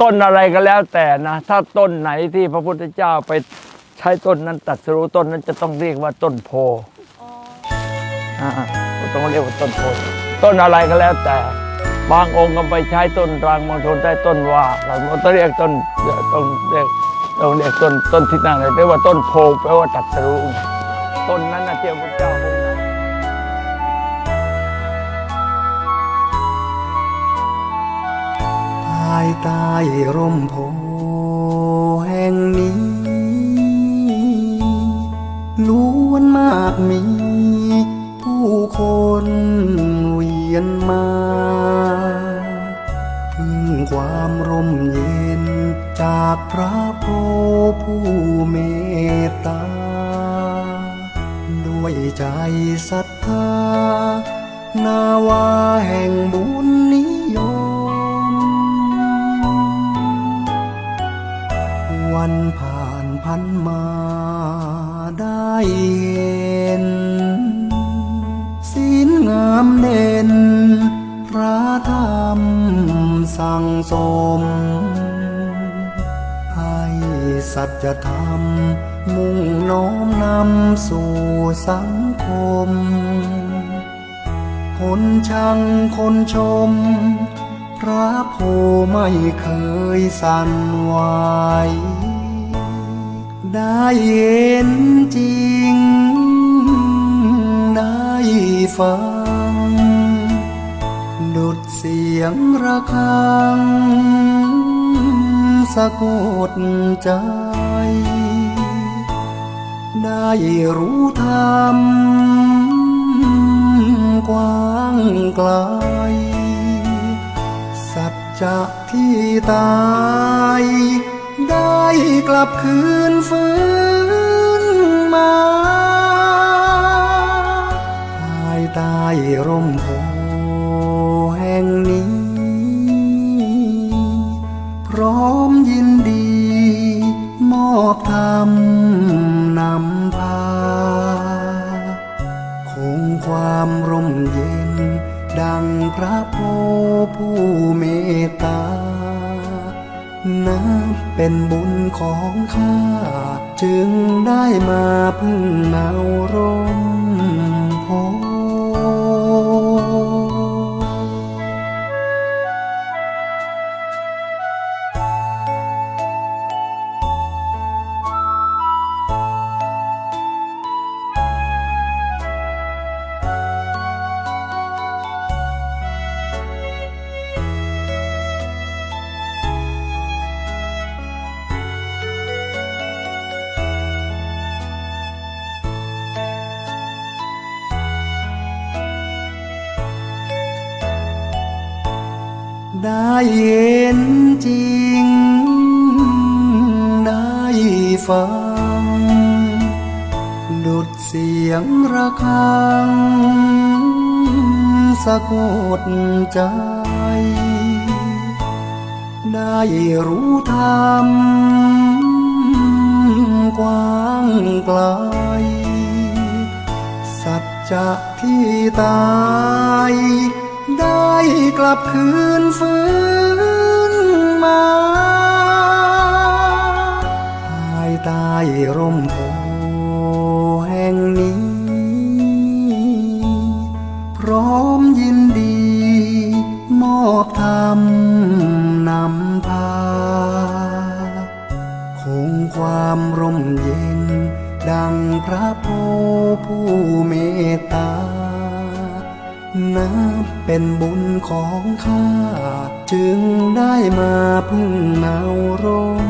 ต้นอะไรก็แล้วแต่นะ ถ้าต้นไหนที่พระพุทธเจ้าไปใช้ต้นนั้นตัดสรู้ต้นนั้นจะต้องเรียกว่าต้นโพอ่าต้องเรียกว่าต้นโพต้นอะไรก็แล้วแต่ บางองค์ก็ไปใช้ต้นรังบางคนใช้ต้นว่าเราต้องเรียกต้นต้องเรียกต้องเรียกต้นต้นที่นั่นเลยเรียกว่าต้นโพแปลว่าตัดสรู้ต้นนั้นนะเทียมพระเจ้า ใต้ร่มโพแห่งนี้ ล้วนมากมี ผู้คนเวียนมาพึ่งความร่มเย็นจากพระโพผู้เมตตา ด้วยใจศรัทธานาวาแห่งบุญ พันมาได้เห็นศีลงามเด่นพระธรรมสั่งสม ให้สัจธรรมมุ่งน้อมนำสู่สังคม คนชังคนชม พระโพไม่เคยสั่นไหว ได้เห็นจริง ได้ฟัง ดุดเสียงระฆังสะกดใจ ได้รู้ธรรมกว้างไกล สัจจะที่ตาย กลับคืนฟื้นมาภายใต้ร่มโพแห่งนี้ พร้อมยินดี มอบธรรมนำพา คงความร่มเย็น ดังพระโพผู้เมตตานับ เป็นบุญของข้า จึงได้มาพึ่งเงาร่ม ได้เห็นจริง ได้ฟัง ดุดเสียงระฆังสะกดใจ ได้รู้ธรรมกว้างไกล สัจจะที่ตาย ได้กลับคืนฟื้นมาภายใต้ร่มโพแห่งนี้ พร้อมยินดี มอบธรรมนำพา คงความร่มเย็น ดังพระโพผู้เมตตา นับเป็นบุญของข้า จึงได้มาพึ่งเงาร่มโพ